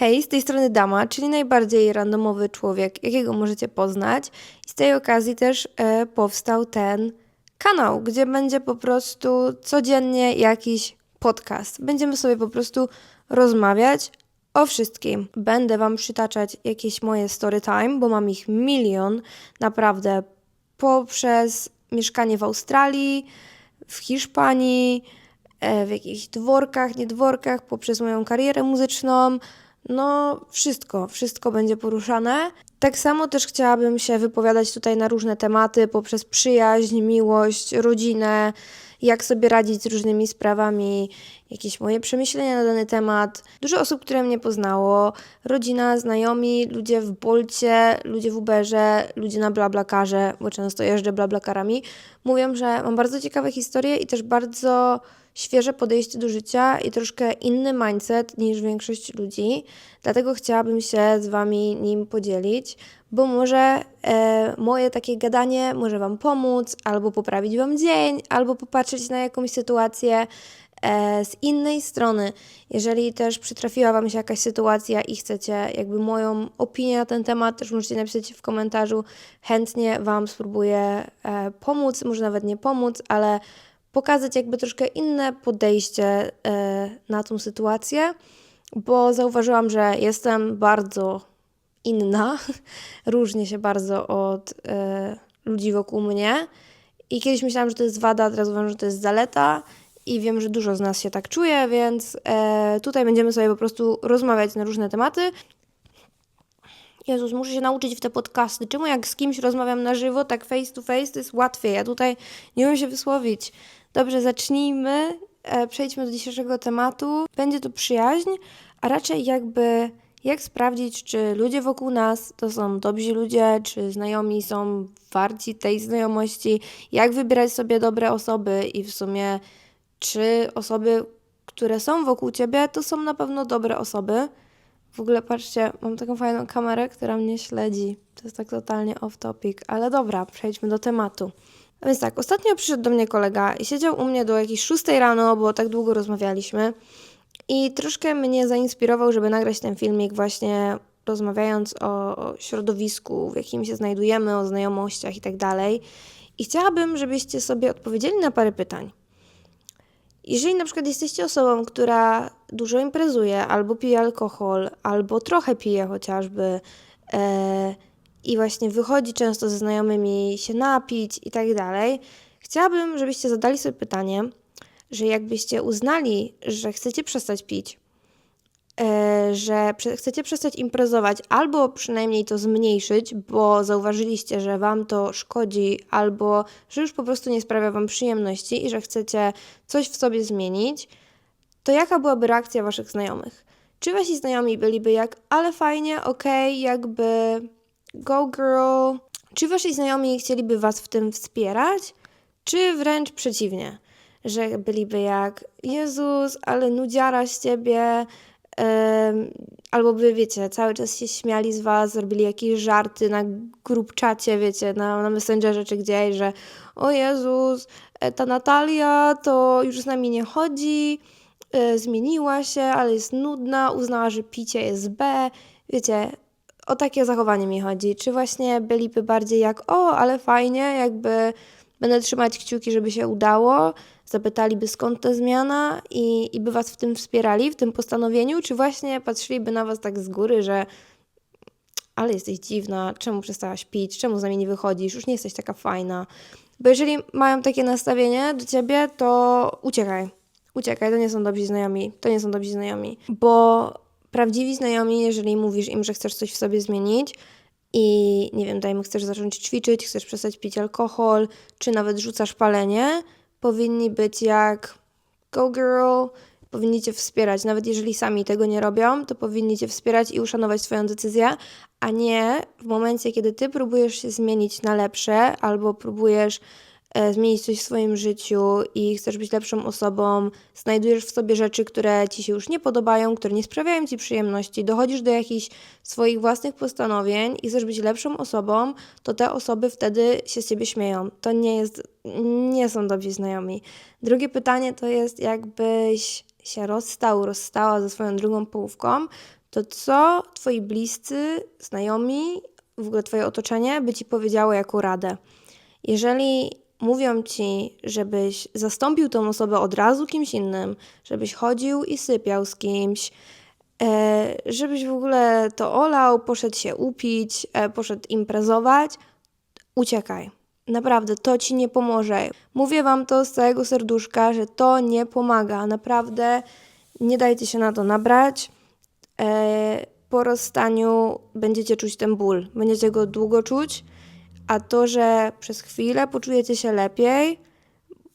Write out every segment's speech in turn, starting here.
Hej, z tej strony Dama, czyli najbardziej randomowy człowiek, jakiego możecie poznać. I z tej okazji też e, powstał ten kanał, gdzie będzie po prostu codziennie jakiś podcast. Będziemy sobie po prostu rozmawiać o wszystkim. Będę Wam przytaczać jakieś moje story time, bo mam ich milion, naprawdę, poprzez mieszkanie w Australii, w Hiszpanii, e, w jakichś dworkach, niedworkach, poprzez moją karierę muzyczną. No, wszystko, wszystko będzie poruszane. Tak samo też chciałabym się wypowiadać tutaj na różne tematy poprzez przyjaźń, miłość, rodzinę, jak sobie radzić z różnymi sprawami, jakieś moje przemyślenia na dany temat. Dużo osób, które mnie poznało, rodzina, znajomi, ludzie w Bolcie, ludzie w Uberze, ludzie na Blablakarze, bo często jeżdżę Blablakarami, mówią, że mam bardzo ciekawe historie i też bardzo świeże podejście do życia i troszkę inny mindset niż większość ludzi. Dlatego chciałabym się z Wami nim podzielić, bo może e, moje takie gadanie może Wam pomóc, albo poprawić Wam dzień, albo popatrzeć na jakąś sytuację e, z innej strony. Jeżeli też przytrafiła Wam się jakaś sytuacja i chcecie jakby moją opinię na ten temat, też możecie napisać w komentarzu. Chętnie Wam spróbuję e, pomóc, może nawet nie pomóc, ale pokazać jakby troszkę inne podejście e, na tą sytuację, bo zauważyłam, że jestem bardzo inna, różnię się bardzo od e, ludzi wokół mnie i kiedyś myślałam, że to jest wada, teraz uważam, że to jest zaleta i wiem, że dużo z nas się tak czuje, więc e, tutaj będziemy sobie po prostu rozmawiać na różne tematy. Jezus, muszę się nauczyć w te podcasty. Czemu jak z kimś rozmawiam na żywo, tak face to face, to jest łatwiej. Ja tutaj nie umiem się wysłowić. Dobrze, zacznijmy. E, przejdźmy do dzisiejszego tematu. Będzie to przyjaźń, a raczej jakby jak sprawdzić, czy ludzie wokół nas to są dobrzy ludzie, czy znajomi są warci tej znajomości, jak wybierać sobie dobre osoby i w sumie, czy osoby, które są wokół ciebie, to są na pewno dobre osoby. W ogóle patrzcie, mam taką fajną kamerę, która mnie śledzi. To jest tak totalnie off topic, ale dobra, przejdźmy do tematu. A więc tak, ostatnio przyszedł do mnie kolega i siedział u mnie do jakiejś 6 rano, bo tak długo rozmawialiśmy. I troszkę mnie zainspirował, żeby nagrać ten filmik właśnie rozmawiając o, o środowisku, w jakim się znajdujemy, o znajomościach i tak dalej. I chciałabym, żebyście sobie odpowiedzieli na parę pytań. Jeżeli na przykład jesteście osobą, która dużo imprezuje, albo pije alkohol, albo trochę pije chociażby, e, i właśnie wychodzi często ze znajomymi się napić i tak dalej, chciałabym, żebyście zadali sobie pytanie, że jakbyście uznali, że chcecie przestać pić, że chcecie przestać imprezować, albo przynajmniej to zmniejszyć, bo zauważyliście, że Wam to szkodzi, albo że już po prostu nie sprawia Wam przyjemności i że chcecie coś w sobie zmienić, to jaka byłaby reakcja Waszych znajomych? Czy Wasi znajomi byliby jak, ale fajnie, okej, okay, jakby go girl. Czy Wasi znajomi chcieliby Was w tym wspierać, czy wręcz przeciwnie? że byliby jak Jezus, ale nudziara z ciebie, albo by, wiecie, cały czas się śmiali z was, zrobili jakieś żarty na grupczacie, wiecie, na, na Messengerze czy gdzieś, że o Jezus, e, ta Natalia to już z nami nie chodzi, e, zmieniła się, ale jest nudna, uznała, że picie jest B, wiecie, o takie zachowanie mi chodzi. Czy właśnie byliby bardziej jak, o, ale fajnie, jakby będę trzymać kciuki, żeby się udało, zapytaliby skąd ta zmiana i, i by Was w tym wspierali, w tym postanowieniu, czy właśnie patrzyliby na Was tak z góry, że ale jesteś dziwna, czemu przestałaś pić, czemu z nami nie wychodzisz, już nie jesteś taka fajna. Bo jeżeli mają takie nastawienie do Ciebie, to uciekaj. Uciekaj, to nie są dobrzy znajomi, to nie są dobrzy znajomi. Bo prawdziwi znajomi, jeżeli mówisz im, że chcesz coś w sobie zmienić, i nie wiem, dajmy, chcesz zacząć ćwiczyć, chcesz przestać pić alkohol, czy nawet rzucasz palenie, powinni być jak go girl, powinni cię wspierać. Nawet jeżeli sami tego nie robią, to powinni cię wspierać i uszanować swoją decyzję, a nie w momencie, kiedy ty próbujesz się zmienić na lepsze albo próbujesz zmienić coś w swoim życiu i chcesz być lepszą osobą, znajdujesz w sobie rzeczy, które ci się już nie podobają, które nie sprawiają ci przyjemności, dochodzisz do jakichś swoich własnych postanowień i chcesz być lepszą osobą, to te osoby wtedy się z ciebie śmieją. To nie jest, nie są dobrzy znajomi. Drugie pytanie to jest, jakbyś się rozstał, rozstała ze swoją drugą połówką, to co twoi bliscy, znajomi, w ogóle twoje otoczenie by ci powiedziało jako radę. Jeżeli mówią ci, żebyś zastąpił tą osobę od razu kimś innym, żebyś chodził i sypiał z kimś, e, żebyś w ogóle to olał, poszedł się upić, e, poszedł imprezować, uciekaj. Naprawdę, to ci nie pomoże. Mówię wam to z całego serduszka, że to nie pomaga. Naprawdę nie dajcie się na to nabrać. E, po rozstaniu będziecie czuć ten ból. Będziecie go długo czuć, a to, że przez chwilę poczujecie się lepiej,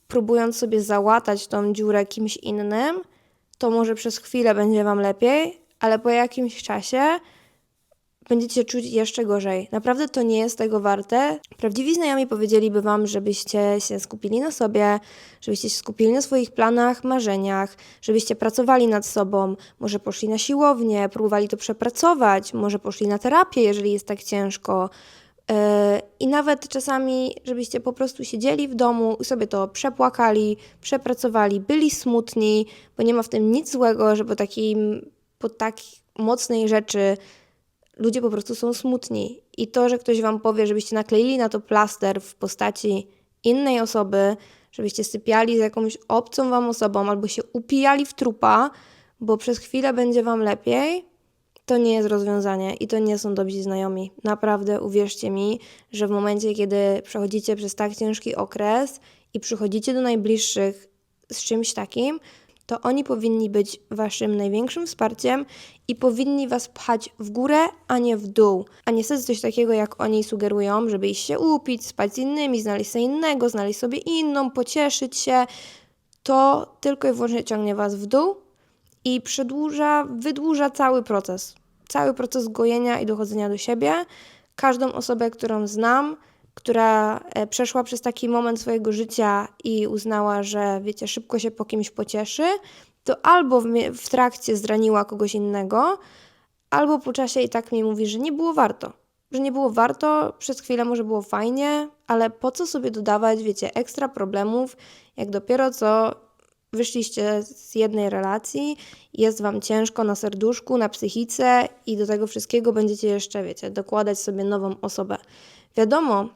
próbując sobie załatać tą dziurę kimś innym, to może przez chwilę będzie wam lepiej, ale po jakimś czasie będziecie czuć jeszcze gorzej. Naprawdę to nie jest tego warte. Prawdziwi znajomi powiedzieliby Wam, żebyście się skupili na sobie, żebyście się skupili na swoich planach, marzeniach, żebyście pracowali nad sobą, może poszli na siłownię, próbowali to przepracować, może poszli na terapię, jeżeli jest tak ciężko. Yy, I nawet czasami, żebyście po prostu siedzieli w domu i sobie to przepłakali, przepracowali, byli smutni, bo nie ma w tym nic złego, że po, takim, po mocnej rzeczy ludzie po prostu są smutni. I to, że ktoś wam powie, żebyście nakleili na to plaster w postaci innej osoby, żebyście sypiali z jakąś obcą wam osobą albo się upijali w trupa, bo przez chwilę będzie wam lepiej, to nie jest rozwiązanie i to nie są dobrzy znajomi. Naprawdę uwierzcie mi, że w momencie, kiedy przechodzicie przez tak ciężki okres i przychodzicie do najbliższych z czymś takim, to oni powinni być waszym największym wsparciem i powinni was pchać w górę, a nie w dół. A niestety coś takiego, jak oni sugerują, żeby iść się upić, spać z innymi, znaleźć sobie innego, znaleźć sobie inną, pocieszyć się, to tylko i wyłącznie ciągnie was w dół i przedłuża, wydłuża cały proces. Cały proces gojenia i dochodzenia do siebie. Każdą osobę, którą znam, która e, przeszła przez taki moment swojego życia i uznała, że wiecie, szybko się po kimś pocieszy, to albo w, w trakcie zraniła kogoś innego, albo po czasie i tak mi mówi, że nie było warto. Że nie było warto, przez chwilę może było fajnie, ale po co sobie dodawać, wiecie, ekstra problemów, jak dopiero co wyszliście z jednej relacji, jest wam ciężko na serduszku, na psychice i do tego wszystkiego będziecie jeszcze, wiecie, dokładać sobie nową osobę. Wiadomo,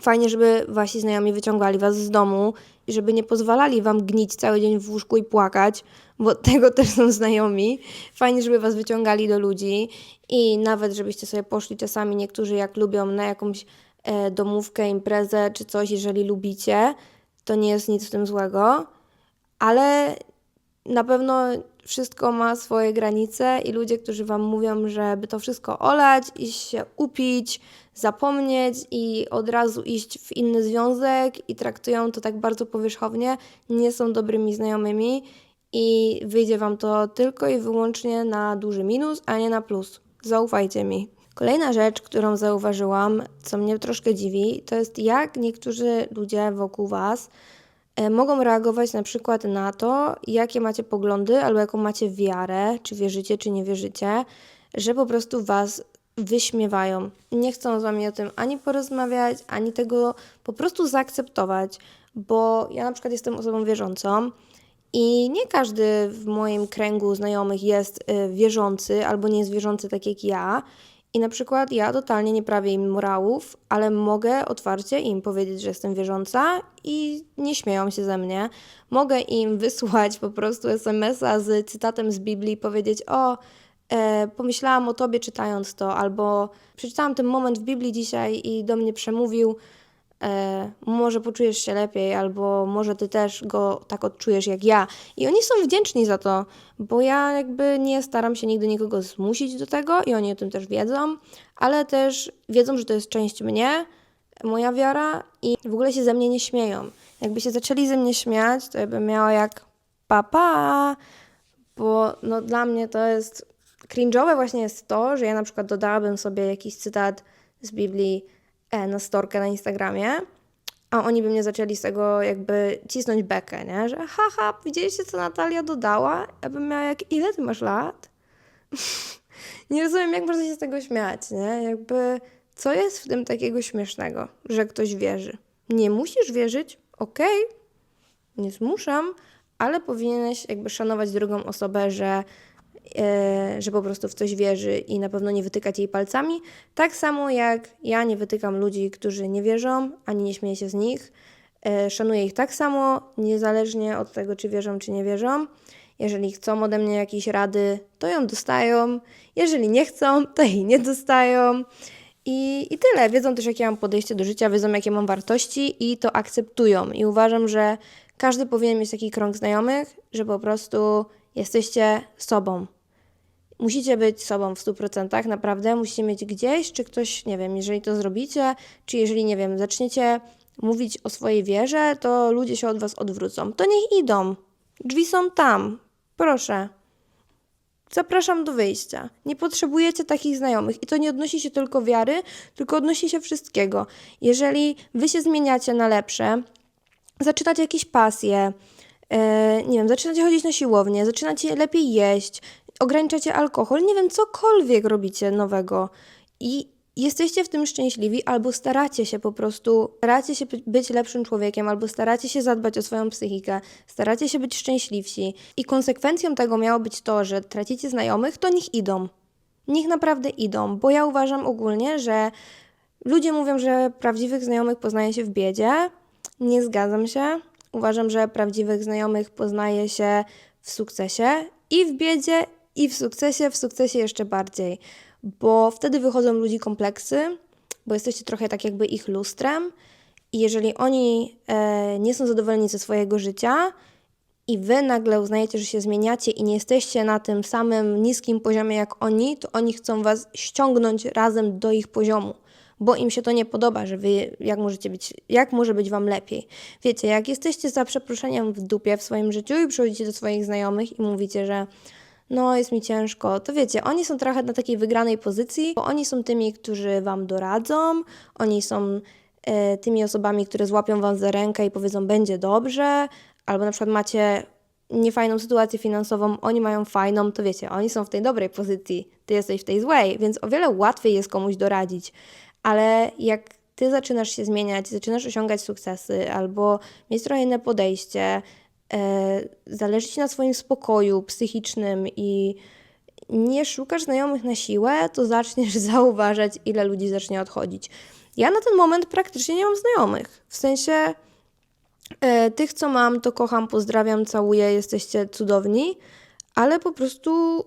Fajnie, żeby wasi znajomi wyciągali was z domu i żeby nie pozwalali wam gnić cały dzień w łóżku i płakać, bo tego też są znajomi. Fajnie, żeby was wyciągali do ludzi i nawet żebyście sobie poszli czasami, niektórzy jak lubią, na jakąś e, domówkę, imprezę czy coś, jeżeli lubicie, to nie jest nic w tym złego, ale na pewno wszystko ma swoje granice i ludzie, którzy wam mówią, żeby to wszystko olać, iść się upić, zapomnieć i od razu iść w inny związek i traktują to tak bardzo powierzchownie, nie są dobrymi znajomymi i wyjdzie wam to tylko i wyłącznie na duży minus, a nie na plus. Zaufajcie mi. Kolejna rzecz, którą zauważyłam, co mnie troszkę dziwi, to jest jak niektórzy ludzie wokół was mogą reagować na przykład na to, jakie macie poglądy albo jaką macie wiarę, czy wierzycie, czy nie wierzycie, że po prostu was wyśmiewają. Nie chcą z wami o tym ani porozmawiać, ani tego po prostu zaakceptować, bo ja na przykład jestem osobą wierzącą i nie każdy w moim kręgu znajomych jest e, wierzący albo nie jest wierzący tak jak ja. I na przykład ja totalnie nie prawię im morałów, ale mogę otwarcie im powiedzieć, że jestem wierząca i nie śmieją się ze mnie. Mogę im wysłać po prostu SMS-a z cytatem z Biblii powiedzieć: O, e, pomyślałam o tobie czytając to, albo przeczytałam ten moment w Biblii dzisiaj i do mnie przemówił e, może poczujesz się lepiej, albo może ty też go tak odczujesz jak ja. I oni są wdzięczni za to, bo ja jakby nie staram się nigdy nikogo zmusić do tego i oni o tym też wiedzą, ale też wiedzą, że to jest część mnie, moja wiara i w ogóle się ze mnie nie śmieją. Jakby się zaczęli ze mnie śmiać, to ja bym miała jak papa, bo no dla mnie to jest cringe'owe właśnie jest to, że ja na przykład dodałabym sobie jakiś cytat z Biblii na storkę na Instagramie, a oni by mnie zaczęli z tego jakby cisnąć bekę, nie? Że haha, widzieliście co Natalia dodała? Ja bym miała jak, ile ty masz lat? nie rozumiem, jak można się z tego śmiać, nie? Jakby, co jest w tym takiego śmiesznego, że ktoś wierzy? Nie musisz wierzyć, okej, okay. nie zmuszam, ale powinieneś jakby szanować drugą osobę, że e, że po prostu w coś wierzy i na pewno nie wytykać jej palcami. Tak samo jak ja nie wytykam ludzi, którzy nie wierzą, ani nie śmieję się z nich. E, Szanuję ich tak samo, niezależnie od tego, czy wierzą, czy nie wierzą. Jeżeli chcą ode mnie jakieś rady, to ją dostają. Jeżeli nie chcą, to jej nie dostają. I, I tyle. Wiedzą też, jakie mam podejście do życia, wiedzą, jakie mam wartości i to akceptują. I uważam, że każdy powinien mieć taki krąg znajomych, że po prostu jesteście sobą. Musicie być sobą w 100%, naprawdę. Musicie mieć gdzieś, czy ktoś, nie wiem, jeżeli to zrobicie, czy jeżeli, nie wiem, zaczniecie mówić o swojej wierze, to ludzie się od was odwrócą. To niech idą. Drzwi są tam. Proszę. Zapraszam do wyjścia. Nie potrzebujecie takich znajomych i to nie odnosi się tylko wiary, tylko odnosi się wszystkiego. Jeżeli wy się zmieniacie na lepsze, zaczynacie jakieś pasje, nie wiem, zaczynacie chodzić na siłownię, zaczynacie lepiej jeść, ograniczacie alkohol, nie wiem, cokolwiek robicie nowego i jesteście w tym szczęśliwi, albo staracie się po prostu, staracie się by- być lepszym człowiekiem, albo staracie się zadbać o swoją psychikę, staracie się być szczęśliwsi i konsekwencją tego miało być to, że tracicie znajomych, to niech idą. Niech naprawdę idą, bo ja uważam ogólnie, że ludzie mówią, że prawdziwych znajomych poznaje się w biedzie. Nie zgadzam się. Uważam, że prawdziwych znajomych poznaje się w sukcesie i w biedzie, i w sukcesie, w sukcesie jeszcze bardziej, bo wtedy wychodzą ludzi kompleksy, bo jesteście trochę tak jakby ich lustrem. I jeżeli oni e, nie są zadowoleni ze swojego życia i wy nagle uznajecie, że się zmieniacie i nie jesteście na tym samym niskim poziomie jak oni, to oni chcą was ściągnąć razem do ich poziomu, bo im się to nie podoba, że wy jak możecie być, jak może być wam lepiej. Wiecie, jak jesteście za przeproszeniem w dupie w swoim życiu i przychodzicie do swoich znajomych i mówicie, że no jest mi ciężko, to wiecie, oni są trochę na takiej wygranej pozycji, bo oni są tymi, którzy wam doradzą, oni są e, tymi osobami, które złapią was za rękę i powiedzą będzie dobrze, albo na przykład macie niefajną sytuację finansową, oni mają fajną, to wiecie, oni są w tej dobrej pozycji, ty jesteś w tej złej, więc o wiele łatwiej jest komuś doradzić. Ale jak ty zaczynasz się zmieniać, zaczynasz osiągać sukcesy albo mieć trochę inne podejście, e, zależy ci na swoim spokoju psychicznym i nie szukasz znajomych na siłę, to zaczniesz zauważać, ile ludzi zacznie odchodzić. Ja na ten moment praktycznie nie mam znajomych. W sensie e, tych, co mam, to kocham, pozdrawiam, całuję, jesteście cudowni, ale po prostu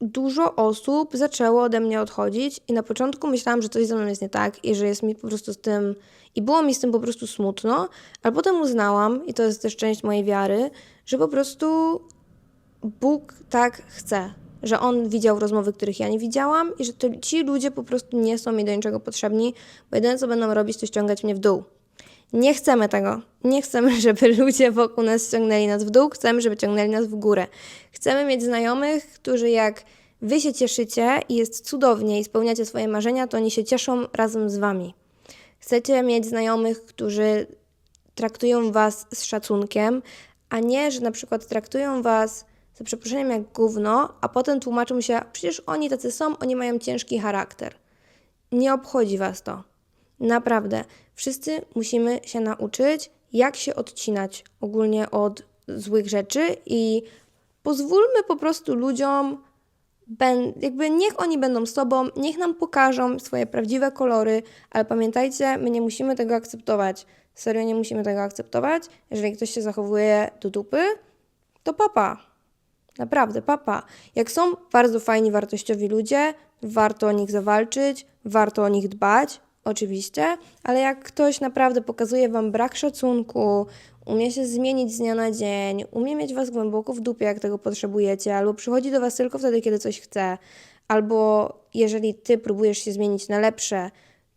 dużo osób zaczęło ode mnie odchodzić i na początku myślałam, że coś ze mną jest nie tak i że jest mi po prostu z tym i było mi z tym po prostu smutno, ale potem uznałam i to jest też część mojej wiary, że po prostu Bóg tak chce, że On widział rozmowy, których ja nie widziałam i że to, ci ludzie po prostu nie są mi do niczego potrzebni, bo jedyne co będą robić to ściągać mnie w dół. Nie chcemy tego. Nie chcemy, żeby ludzie wokół nas ściągnęli nas w dół, chcemy, żeby ciągnęli nas w górę. Chcemy mieć znajomych, którzy jak wy się cieszycie i jest cudownie i spełniacie swoje marzenia, to oni się cieszą razem z wami. Chcecie mieć znajomych, którzy traktują was z szacunkiem, a nie, że na przykład traktują was za przeproszeniem jak gówno, a potem tłumaczą się, przecież oni tacy są, oni mają ciężki charakter. Nie obchodzi was to. Naprawdę. Wszyscy musimy się nauczyć, jak się odcinać ogólnie od złych rzeczy i pozwólmy po prostu ludziom, jakby niech oni będą sobą, niech nam pokażą swoje prawdziwe kolory, ale pamiętajcie, my nie musimy tego akceptować. Serio nie musimy tego akceptować. Jeżeli ktoś się zachowuje do dupy, to papa. Naprawdę, papa. Jak są bardzo fajni, wartościowi ludzie, warto o nich zawalczyć, warto o nich dbać, oczywiście, ale jak ktoś naprawdę pokazuje wam brak szacunku, umie się zmienić z dnia na dzień, umie mieć was głęboko w dupie, jak tego potrzebujecie, albo przychodzi do was tylko wtedy, kiedy coś chce, albo jeżeli ty próbujesz się zmienić na lepsze,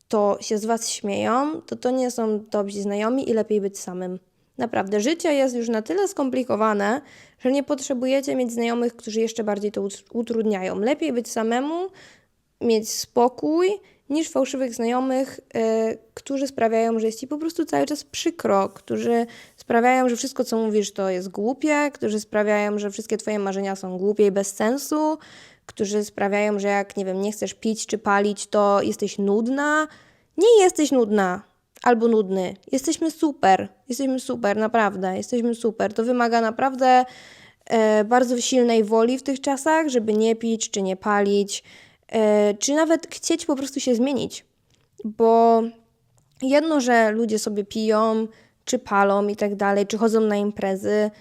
to się z was śmieją, to to nie są dobrzy znajomi i lepiej być samym. Naprawdę, życie jest już na tyle skomplikowane, że nie potrzebujecie mieć znajomych, którzy jeszcze bardziej to ut- utrudniają. Lepiej być samemu, mieć spokój, niż fałszywych znajomych, y, którzy sprawiają, że jest ci po prostu cały czas przykro, którzy sprawiają, że wszystko, co mówisz, to jest głupie, którzy sprawiają, że wszystkie twoje marzenia są głupie i bez sensu, którzy sprawiają, że jak, nie wiem, nie chcesz pić czy palić, to jesteś nudna. Nie jesteś nudna albo nudny. Jesteśmy super. Jesteśmy super, naprawdę. Jesteśmy super. To wymaga naprawdę e, bardzo silnej woli w tych czasach, żeby nie pić czy nie palić, czy nawet chcieć po prostu się zmienić. Bo jedno, że ludzie sobie piją, czy palą i tak dalej, czy chodzą na imprezy,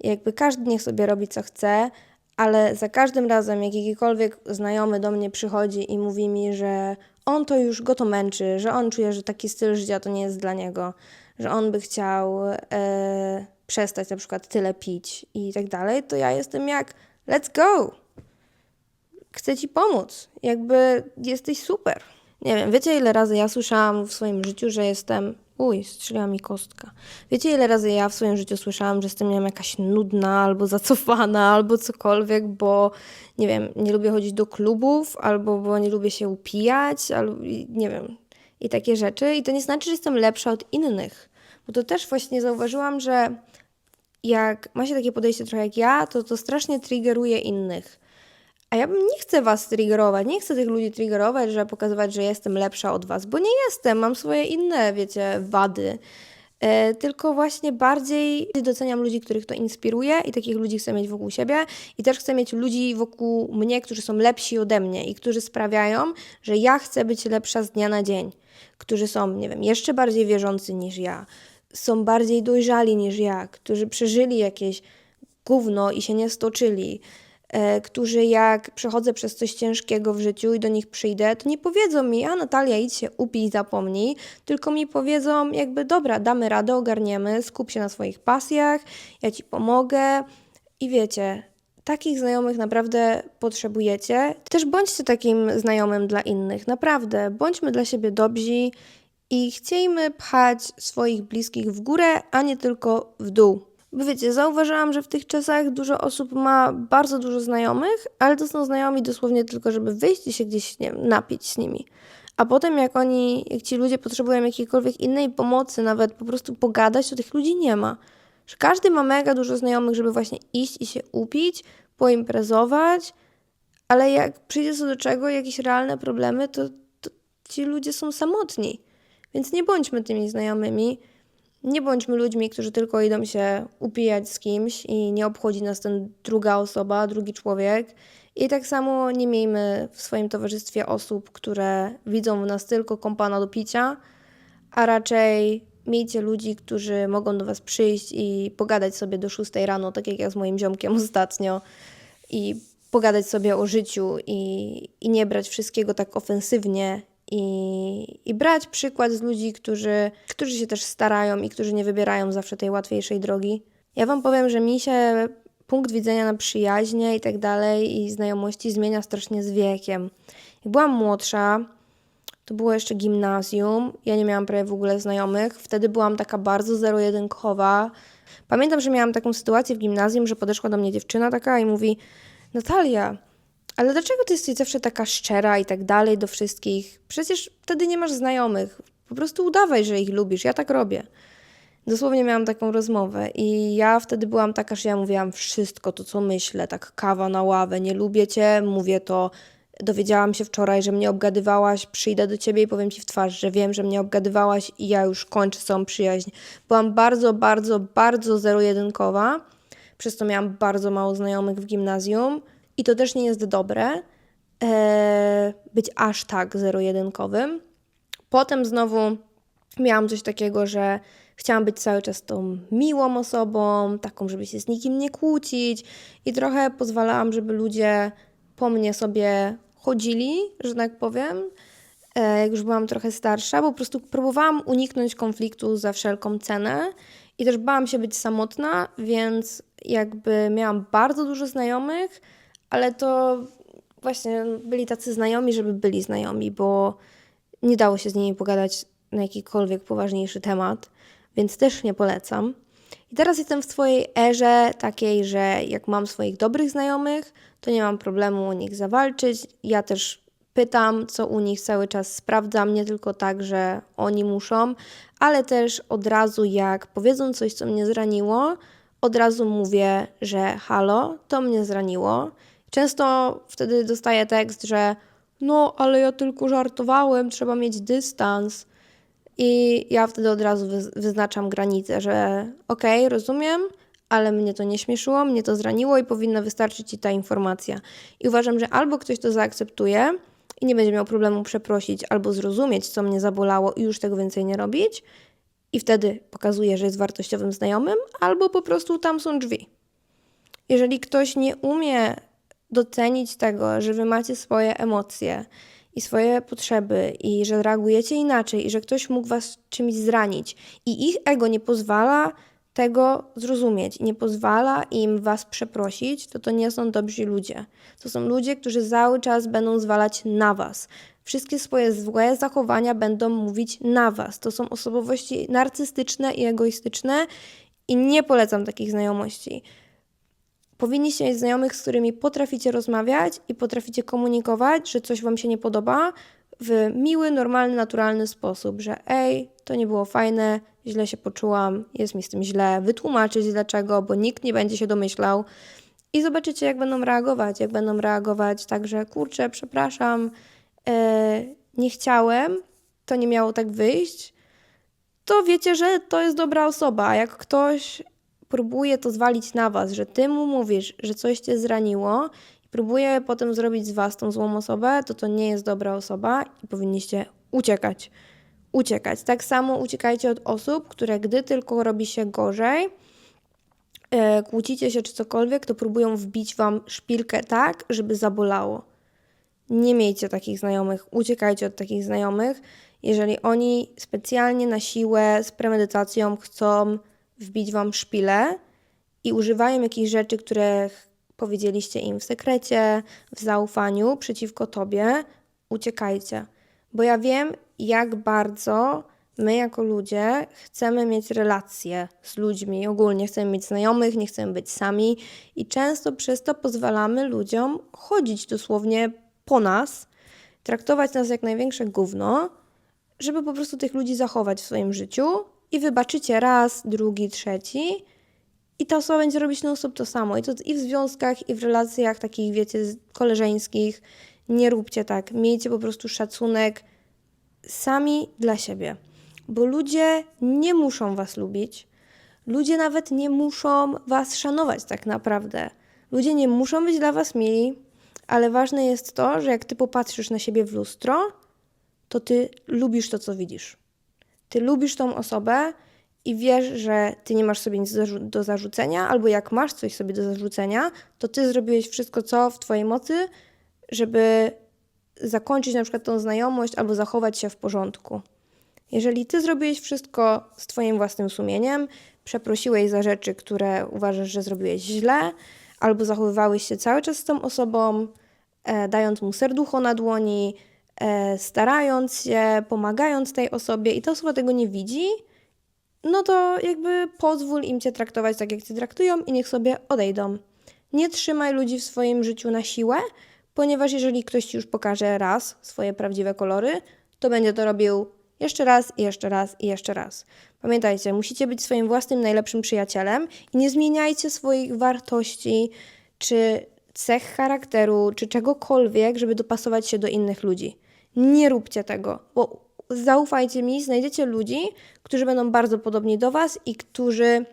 jakby każdy niech sobie robi co chce, ale za każdym razem, jak jakikolwiek znajomy do mnie przychodzi i mówi mi, że on to już go to męczy, że on czuje, że taki styl życia to nie jest dla niego, że on by chciał e, przestać na przykład tyle pić i tak dalej, to ja jestem jak let's go! Chcę ci pomóc. Jakby jesteś super. Nie wiem, wiecie ile razy ja słyszałam w swoim życiu, że jestem. Uj, strzeliła mi kostka. Wiecie ile razy ja w swoim życiu słyszałam, że jestem jakaś nudna, albo zacofana, albo cokolwiek, bo nie wiem, nie lubię chodzić do klubów, albo bo nie lubię się upijać, albo nie wiem, i takie rzeczy. I to nie znaczy, że jestem lepsza od innych. Bo to też właśnie zauważyłam, że jak ma się takie podejście trochę jak ja, to to strasznie triggeruje innych. A ja bym nie chcę was triggerować, nie chcę tych ludzi triggerować, żeby pokazywać, że jestem lepsza od was, bo nie jestem, mam swoje inne, wiecie, wady. E, tylko właśnie bardziej doceniam ludzi, których to inspiruje i takich ludzi chcę mieć wokół siebie i też chcę mieć ludzi wokół mnie, którzy są lepsi ode mnie i którzy sprawiają, że ja chcę być lepsza z dnia na dzień. Którzy są, nie wiem, jeszcze bardziej wierzący niż ja, są bardziej dojrzali niż ja, którzy przeżyli jakieś gówno i się nie stoczyli, którzy jak przechodzę przez coś ciężkiego w życiu i do nich przyjdę, to nie powiedzą mi, a Natalia, idź się upij, zapomnij, tylko mi powiedzą jakby, dobra, damy radę, ogarniemy, skup się na swoich pasjach, ja ci pomogę i wiecie, takich znajomych naprawdę potrzebujecie. Też bądźcie takim znajomym dla innych, naprawdę, bądźmy dla siebie dobrzy i chciejmy pchać swoich bliskich w górę, a nie tylko w dół. Bo wiecie, zauważyłam, że w tych czasach dużo osób ma bardzo dużo znajomych, ale to są znajomi dosłownie tylko, żeby wyjść i się gdzieś, nie wiem, napić z nimi. A potem jak oni, jak ci ludzie potrzebują jakiejkolwiek innej pomocy, nawet po prostu pogadać, to tych ludzi nie ma. Że każdy ma mega dużo znajomych, żeby właśnie iść i się upić, poimprezować, ale jak przyjdzie co do czego, jakieś realne problemy, to, to ci ludzie są samotni. Więc nie bądźmy tymi znajomymi, nie bądźmy ludźmi, którzy tylko idą się upijać z kimś i nie obchodzi nas ten druga osoba, drugi człowiek. I tak samo nie miejmy w swoim towarzystwie osób, które widzą w nas tylko kompana do picia, a raczej miejcie ludzi, którzy mogą do Was przyjść i pogadać sobie do 6 rano, tak jak ja z moim ziomkiem ostatnio, i pogadać sobie o życiu i, i nie brać wszystkiego tak ofensywnie i, i brać przykład z ludzi, którzy, którzy się też starają i którzy nie wybierają zawsze tej łatwiejszej drogi. Ja Wam powiem, że mi się punkt widzenia na przyjaźnie i tak dalej i znajomości zmienia strasznie z wiekiem. Jak byłam młodsza, to było jeszcze gimnazjum, ja nie miałam prawie w ogóle znajomych, wtedy byłam taka bardzo zero-jedynkowa. Pamiętam, że miałam taką sytuację w gimnazjum, że podeszła do mnie dziewczyna taka i mówi Natalia, ale dlaczego ty jesteś zawsze taka szczera i tak dalej do wszystkich? Przecież wtedy nie masz znajomych. Po prostu udawaj, że ich lubisz. Ja tak robię. Dosłownie miałam taką rozmowę i ja wtedy byłam taka, że ja mówiłam wszystko to, co myślę, tak kawa na ławę, nie lubię cię, mówię to, dowiedziałam się wczoraj, że mnie obgadywałaś, przyjdę do ciebie i powiem ci w twarz, że wiem, że mnie obgadywałaś i ja już kończę całą przyjaźń. Byłam bardzo, bardzo, bardzo zero-jedynkowa, przez to miałam bardzo mało znajomych w gimnazjum i to też nie jest dobre, e, być aż tak zero-jedynkowym. Potem znowu miałam coś takiego, że chciałam być cały czas tą miłą osobą, taką, żeby się z nikim nie kłócić i trochę pozwalałam, żeby ludzie po mnie sobie chodzili, że tak powiem, e, jak już byłam trochę starsza, bo po prostu próbowałam uniknąć konfliktu za wszelką cenę i też bałam się być samotna, więc jakby miałam bardzo dużo znajomych, ale to właśnie byli tacy znajomi, żeby byli znajomi, bo nie dało się z nimi pogadać na jakikolwiek poważniejszy temat, więc też nie polecam. I teraz jestem w swojej erze takiej, że jak mam swoich dobrych znajomych, to nie mam problemu o nich zawalczyć. Ja też pytam, co u nich cały czas sprawdzam, nie tylko tak, że oni muszą, ale też od razu, jak powiedzą coś, co mnie zraniło, od razu mówię, że halo, to mnie zraniło. Często wtedy dostaję tekst, że no, ale ja tylko żartowałem, trzeba mieć dystans. I ja wtedy od razu wyznaczam granicę, że okej, okay, rozumiem, ale mnie to nie śmieszyło, mnie to zraniło i powinna wystarczyć ci ta informacja. I uważam, że albo ktoś to zaakceptuje i nie będzie miał problemu przeprosić, albo zrozumieć, co mnie zabolało i już tego więcej nie robić, i wtedy pokazuje, że jest wartościowym znajomym, albo po prostu tam są drzwi. Jeżeli ktoś nie umie docenić tego, że wy macie swoje emocje i swoje potrzeby, i że reagujecie inaczej, i że ktoś mógł was czymś zranić, i ich ego nie pozwala tego zrozumieć, nie pozwala im was przeprosić, to to nie są dobrzy ludzie. To są ludzie, którzy cały czas będą zwalać na was. Wszystkie swoje złe zachowania będą mówić na was. To są osobowości narcystyczne i egoistyczne i nie polecam takich znajomości. Powinniście mieć znajomych, z którymi potraficie rozmawiać i potraficie komunikować, że coś wam się nie podoba w miły, normalny, naturalny sposób, że ej, to nie było fajne, źle się poczułam, jest mi z tym źle, wytłumaczyć dlaczego, bo nikt nie będzie się domyślał. I zobaczycie, jak będą reagować. Jak będą reagować tak, że kurczę, przepraszam, e, nie chciałem, to nie miało tak wyjść, to wiecie, że to jest dobra osoba. Jak ktoś próbuje to zwalić na was, że ty mu mówisz, że coś cię zraniło i próbuje potem zrobić z was tą złą osobę, to to nie jest dobra osoba i powinniście uciekać. Uciekać. Tak samo uciekajcie od osób, które gdy tylko robi się gorzej, e, kłócicie się czy cokolwiek, to próbują wbić wam szpilkę tak, żeby zabolało. Nie miejcie takich znajomych, uciekajcie od takich znajomych. Jeżeli oni specjalnie na siłę, z premedytacją chcą wbić wam szpilę i używają jakichś rzeczy, które powiedzieliście im w sekrecie, w zaufaniu przeciwko tobie, uciekajcie. Bo ja wiem, jak bardzo my jako ludzie chcemy mieć relacje z ludźmi. Ogólnie chcemy mieć znajomych, nie chcemy być sami i często przez to pozwalamy ludziom chodzić dosłownie po nas, traktować nas jak największe gówno, żeby po prostu tych ludzi zachować w swoim życiu i wybaczycie raz, drugi, trzeci i ta osoba będzie robić non-stop to samo. I to i w związkach, i w relacjach takich, wiecie, koleżeńskich. Nie róbcie tak. Miejcie po prostu szacunek sami dla siebie. Bo ludzie nie muszą was lubić. Ludzie nawet nie muszą was szanować tak naprawdę. Ludzie nie muszą być dla was mili, ale ważne jest to, że jak ty popatrzysz na siebie w lustro, to ty lubisz to, co widzisz. Ty lubisz tą osobę i wiesz, że ty nie masz sobie nic do, zarzu- do zarzucenia, albo jak masz coś sobie do zarzucenia, to ty zrobiłeś wszystko, co w twojej mocy, żeby zakończyć na przykład tą znajomość albo zachować się w porządku. Jeżeli ty zrobiłeś wszystko z twoim własnym sumieniem, przeprosiłeś za rzeczy, które uważasz, że zrobiłeś źle, albo zachowywałeś się cały czas z tą osobą, e, dając mu serducho na dłoni, starając się, pomagając tej osobie i ta osoba tego nie widzi, no to jakby pozwól im cię traktować tak, jak cię traktują i niech sobie odejdą. Nie trzymaj ludzi w swoim życiu na siłę, ponieważ jeżeli ktoś już pokaże raz swoje prawdziwe kolory, to będzie to robił jeszcze raz i jeszcze raz i jeszcze raz. Pamiętajcie, musicie być swoim własnym najlepszym przyjacielem i nie zmieniajcie swoich wartości czy cech charakteru, czy czegokolwiek, żeby dopasować się do innych ludzi. Nie róbcie tego, bo zaufajcie mi, znajdziecie ludzi, którzy będą bardzo podobni do Was i którzy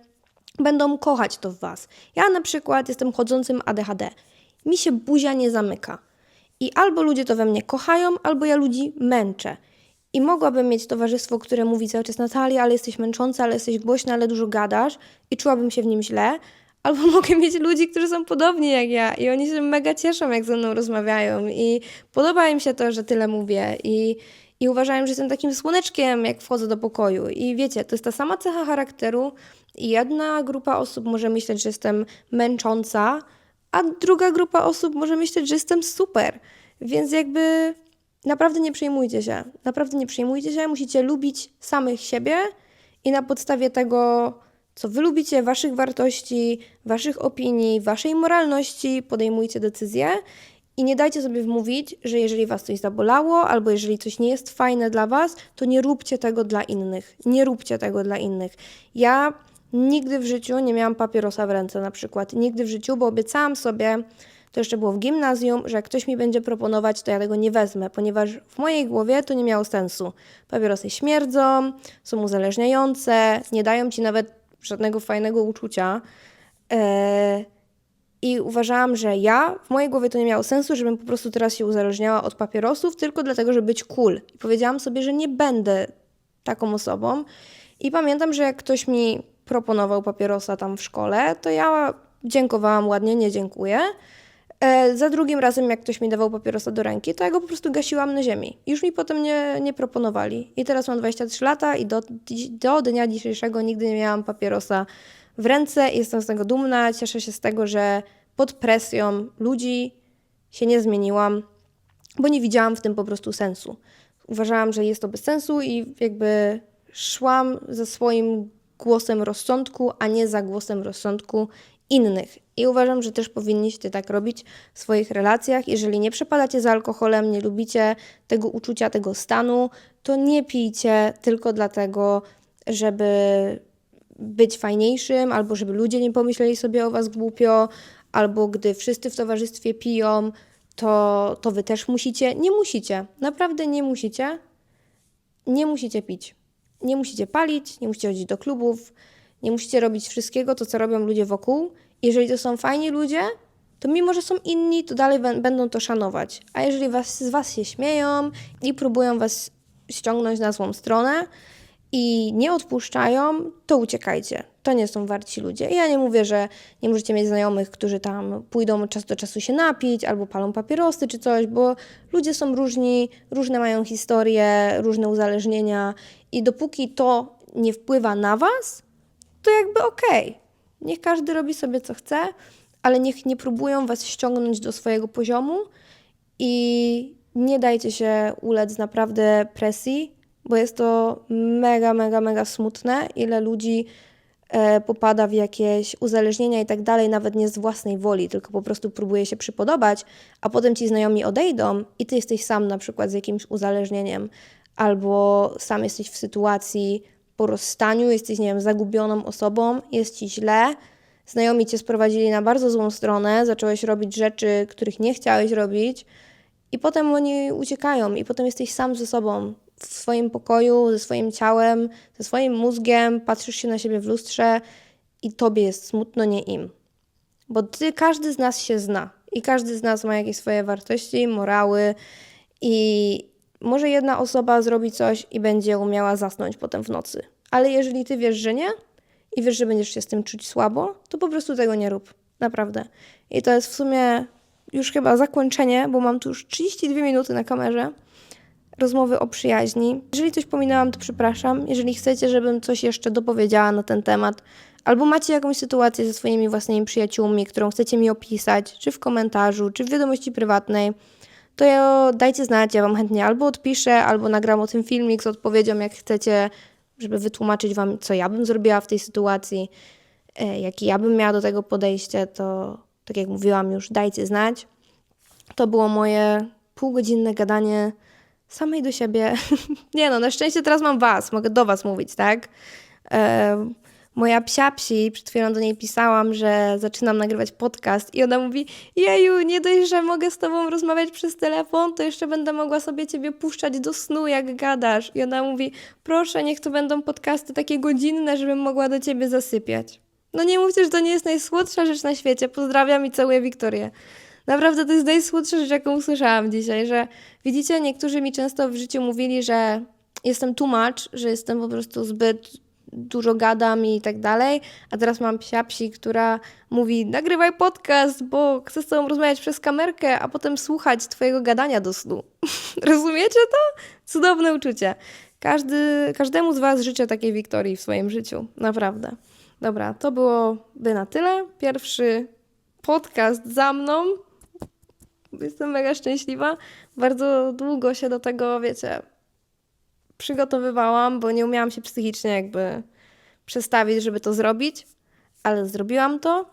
będą kochać to w Was. Ja na przykład jestem chodzącym ADHD. Mi się buzia nie zamyka. I albo ludzie to we mnie kochają, albo ja ludzi męczę. I mogłabym mieć towarzystwo, które mówi cały czas Natalia, ale jesteś męcząca, ale jesteś głośna, ale dużo gadasz i czułabym się w nim źle. Albo mogę mieć ludzi, którzy są podobni jak ja i oni się mega cieszą, jak ze mną rozmawiają i podoba im się to, że tyle mówię i, i uważają, że jestem takim słoneczkiem, jak wchodzę do pokoju. I wiecie, to jest ta sama cecha charakteru i jedna grupa osób może myśleć, że jestem męcząca, a druga grupa osób może myśleć, że jestem super. Więc jakby naprawdę nie przejmujcie się. Naprawdę nie przejmujcie się. Musicie lubić samych siebie i na podstawie tego, co wy lubicie, waszych wartości, waszych opinii, waszej moralności, podejmujcie decyzje. I nie dajcie sobie wmówić, że jeżeli was coś zabolało, albo jeżeli coś nie jest fajne dla was, to nie róbcie tego dla innych. Nie róbcie tego dla innych. Ja nigdy w życiu nie miałam papierosa w ręce, na przykład. Nigdy w życiu, bo obiecałam sobie, to jeszcze było w gimnazjum, że jak ktoś mi będzie proponować, to ja tego nie wezmę, ponieważ w mojej głowie to nie miało sensu. Papierosy śmierdzą, są uzależniające, nie dają ci nawet żadnego fajnego uczucia. E, I uważałam, że ja, w mojej głowie to nie miało sensu, żebym po prostu teraz się uzależniała od papierosów, tylko dlatego, żeby być cool. I powiedziałam sobie, że nie będę taką osobą. I pamiętam, że jak ktoś mi proponował papierosa tam w szkole, to ja dziękowałam ładnie, nie dziękuję. E, za drugim razem, jak ktoś mi dawał papierosa do ręki, to ja go po prostu gasiłam na ziemi. Już mi potem nie, nie proponowali. I teraz mam 23 lata i do, do dnia dzisiejszego nigdy nie miałam papierosa w ręce jestem z tego dumna. Cieszę się z tego, że pod presją ludzi się nie zmieniłam, bo nie widziałam w tym po prostu sensu. Uważałam, że jest to bez sensu i jakby szłam ze swoim głosem rozsądku, a nie za głosem rozsądku innych. I uważam, że też powinniście tak robić w swoich relacjach. Jeżeli nie przepadacie za alkoholem, nie lubicie tego uczucia, tego stanu, to nie pijcie tylko dlatego, żeby być fajniejszym, albo żeby ludzie nie pomyśleli sobie o was głupio, albo gdy wszyscy w towarzystwie piją, to, to wy też musicie. Nie musicie, naprawdę nie musicie. Nie musicie pić. Nie musicie palić, nie musicie chodzić do klubów, nie musicie robić wszystkiego to, co robią ludzie wokół. Jeżeli to są fajni ludzie, to mimo, że są inni, to dalej bę- będą to szanować. A jeżeli was, z was się śmieją i próbują was ściągnąć na złą stronę i nie odpuszczają, to uciekajcie. To nie są warci ludzie. Ja nie mówię, że nie możecie mieć znajomych, którzy tam pójdą czas do czasu się napić albo palą papierosy czy coś, bo ludzie są różni, różne mają historie, różne uzależnienia i dopóki to nie wpływa na was, to jakby okej. Niech każdy robi sobie co chce, ale niech nie próbują was ściągnąć do swojego poziomu i nie dajcie się ulec naprawdę presji, bo jest to mega, mega, mega smutne, ile ludzi e, popada w jakieś uzależnienia i tak dalej, nawet nie z własnej woli, tylko po prostu próbuje się przypodobać, a potem ci znajomi odejdą i ty jesteś sam na przykład z jakimś uzależnieniem, albo sam jesteś w sytuacji po rozstaniu, jesteś, nie wiem, zagubioną osobą, jest ci źle, znajomi cię sprowadzili na bardzo złą stronę, zacząłeś robić rzeczy, których nie chciałeś robić, i potem oni uciekają, i potem jesteś sam ze sobą, w swoim pokoju, ze swoim ciałem, ze swoim mózgiem, patrzysz się na siebie w lustrze i tobie jest smutno, nie im. Bo ty, każdy z nas się zna i każdy z nas ma jakieś swoje wartości, morały i może jedna osoba zrobi coś i będzie umiała zasnąć potem w nocy. Ale jeżeli ty wiesz, że nie i wiesz, że będziesz się z tym czuć słabo, to po prostu tego nie rób. Naprawdę. I to jest w sumie już chyba zakończenie, bo mam tu już 32 minuty na kamerze rozmowy o przyjaźni. Jeżeli coś pominęłam, to przepraszam. Jeżeli chcecie, żebym coś jeszcze dopowiedziała na ten temat, albo macie jakąś sytuację ze swoimi własnymi przyjaciółmi, którą chcecie mi opisać, czy w komentarzu, czy w wiadomości prywatnej, to ja, dajcie znać, ja Wam chętnie albo odpiszę, albo nagram o tym filmik z odpowiedzią, jak chcecie, żeby wytłumaczyć Wam, co ja bym zrobiła w tej sytuacji, e, jakie ja bym miała do tego podejście, to tak jak mówiłam już, dajcie znać. To było moje półgodzinne gadanie samej do siebie. Nie no, na szczęście teraz mam was, mogę do was mówić, tak? Moja psia psi, przed chwilą do niej pisałam, że zaczynam nagrywać podcast i ona mówi, jeju, nie dość, że mogę z tobą rozmawiać przez telefon, to jeszcze będę mogła sobie ciebie puszczać do snu, jak gadasz. I ona mówi, proszę, niech to będą podcasty takie godzinne, żebym mogła do ciebie zasypiać. No nie mówcie, że to nie jest najsłodsza rzecz na świecie. Pozdrawiam i całuję Wiktorię. Naprawdę to jest najsłodsza rzecz, jaką usłyszałam dzisiaj, że widzicie, niektórzy mi często w życiu mówili, że jestem tłumacz, że jestem po prostu zbyt dużo gadam i tak dalej, a teraz mam psia psi, która mówi nagrywaj podcast, bo chcę z tobą rozmawiać przez kamerkę, a potem słuchać twojego gadania do snu. Rozumiecie to? Cudowne uczucie. Każdy, każdemu z was życzę takiej Wiktorii w swoim życiu. Naprawdę. Dobra, to byłoby na tyle. Pierwszy podcast za mną. Jestem mega szczęśliwa. Bardzo długo się do tego, wiecie, przygotowywałam, bo nie umiałam się psychicznie jakby przestawić, żeby to zrobić, ale zrobiłam to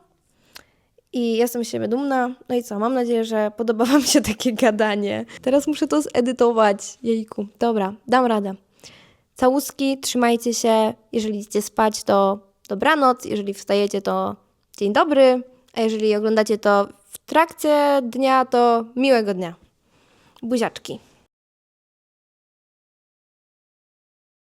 i jestem z siebie dumna. No i co, mam nadzieję, że podoba Wam się takie gadanie. Teraz muszę to zedytować. Jejku. Dobra, dam radę. Całuski, trzymajcie się. Jeżeli idziecie spać, to dobranoc. Jeżeli wstajecie, to dzień dobry. A jeżeli oglądacie to w trakcie dnia, to miłego dnia. Buziaczki.